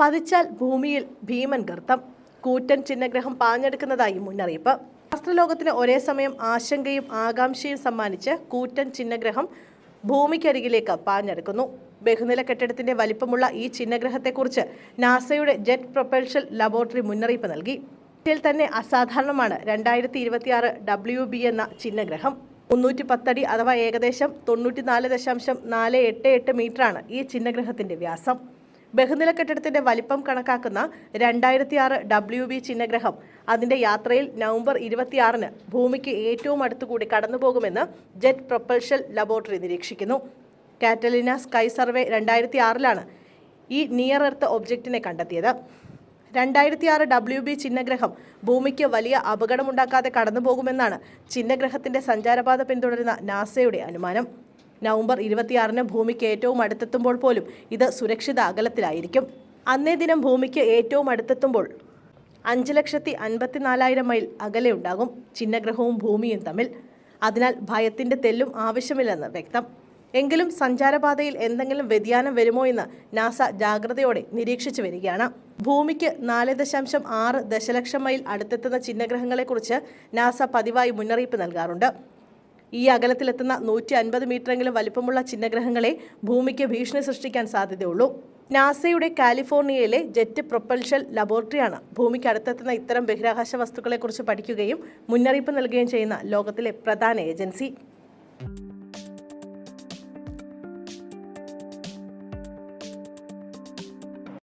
പതിച്ചാൽ ഭൂമിയിൽ ഭീമൻ ഗർത്തം. കൂറ്റൻ ചിഹ്നഗ്രഹം പാഞ്ഞെടുക്കുന്നതായി മുന്നറിയിപ്പ്. ശാസ്ത്രലോകത്തിന് ഒരേ സമയം ആശങ്കയും ആകാംക്ഷയും സമ്മാനിച്ച് കൂറ്റൻ ചിഹ്നഗ്രഹം ഭൂമിക്കരികിലേക്ക് പാഞ്ഞെടുക്കുന്നു. ബഹുനില കെട്ടിടത്തിന്റെ വലിപ്പമുള്ള ഈ ചിഹ്നഗ്രഹത്തെക്കുറിച്ച് നാസയുടെ ജെറ്റ് പ്രൊപ്പൽഷൻ ലബോറട്ടറി മുന്നറിയിപ്പ് നൽകി. ഇതിൽ തന്നെ അസാധാരണമാണ് രണ്ടായിരത്തി ഇരുപത്തിയാറ് ഡബ്ല്യു ബി എന്ന ചിഹ്നഗ്രഹം. മുന്നൂറ്റി പത്തടി അഥവാ ഏകദേശം തൊണ്ണൂറ്റിനാല് ദശാംശം നാല് എട്ട് എട്ട് മീറ്ററാണ് ഈ ചിഹ്നഗ്രഹത്തിന്റെ വ്യാസം. ബഹുനില കെട്ടിടത്തിന്റെ വലിപ്പം കണക്കാക്കുന്ന രണ്ടായിരത്തി ആറ് ഡബ്ല്യു ബി ചിഹ്നഗ്രഹം. അതിന്റെ യാത്രയിൽ നവംബർ ഇരുപത്തിയാറിന് ഭൂമിക്ക് ഏറ്റവും അടുത്തുകൂടി കടന്നുപോകുമെന്ന് ജെറ്റ് പ്രൊപ്പൽഷൻ ലബോറട്ടറി നിരീക്ഷിക്കുന്നു. കാറ്റലിന സ്കൈ സർവേ രണ്ടായിരത്തി ആറിലാണ് ഈ നിയർ എർത്ത് ഒബ്ജക്റ്റിനെ കണ്ടെത്തിയത്. രണ്ടായിരത്തി ആറ് ഡബ്ല്യു ബി ചിഹ്നഗ്രഹം ഭൂമിക്ക് വലിയ അപകടമുണ്ടാക്കാതെ കടന്നുപോകുമെന്നാണ് ചിഹ്നഗ്രഹത്തിന്റെ സഞ്ചാരപാത പിന്തുടരുന്ന നാസയുടെ അനുമാനം. നവംബർ ഇരുപത്തിയാറിന് ഭൂമിക്ക് ഏറ്റവും അടുത്തെത്തുമ്പോൾ പോലും ഇത് സുരക്ഷിത അകലത്തിലായിരിക്കും. അന്നേ ദിനം ഭൂമിക്ക് ഏറ്റവും അടുത്തെത്തുമ്പോൾ അഞ്ച് ലക്ഷത്തി അൻപത്തിനാലായിരം മൈൽ അകലെ ഉണ്ടാകും ചിഹ്നഗ്രഹവും ഭൂമിയും തമ്മിൽ. അതിനാൽ ഭയത്തിന്റെ തെല്ലും ആവശ്യമില്ലെന്ന് വ്യക്തം. എങ്കിലും സഞ്ചാരപാതയിൽ എന്തെങ്കിലും വ്യതിയാനം വരുമോ എന്ന് നാസ ജാഗ്രതയോടെ നിരീക്ഷിച്ചു വരികയാണ്. ഭൂമിക്ക് നാല് ദശാംശം ആറ് ദശലക്ഷം മൈൽ അടുത്തെത്തുന്ന ചിഹ്നഗ്രഹങ്ങളെക്കുറിച്ച് നാസ പതിവായി മുന്നറിയിപ്പ് നൽകാറുണ്ട്. ഈ അകലത്തിലെത്തുന്ന നൂറ്റി അൻപത് മീറ്ററെങ്കിലും വലിപ്പമുള്ള ചിഹ്നഗ്രഹങ്ങളെ ഭൂമിക്ക് ഭീഷണി സൃഷ്ടിക്കാൻ സാധ്യതയുള്ളൂ. നാസയുടെ കാലിഫോർണിയയിലെ ജെറ്റ് പ്രൊപ്പൽഷൻ ലബോറട്ടറിയാണ് ഭൂമിക്ക് അടുത്തെത്തുന്ന ഇത്തരം ബഹിരാകാശ വസ്തുക്കളെക്കുറിച്ച് പഠിക്കുകയും മുന്നറിയിപ്പ് നൽകുകയും ചെയ്യുന്ന ലോകത്തിലെ പ്രധാന ഏജൻസി.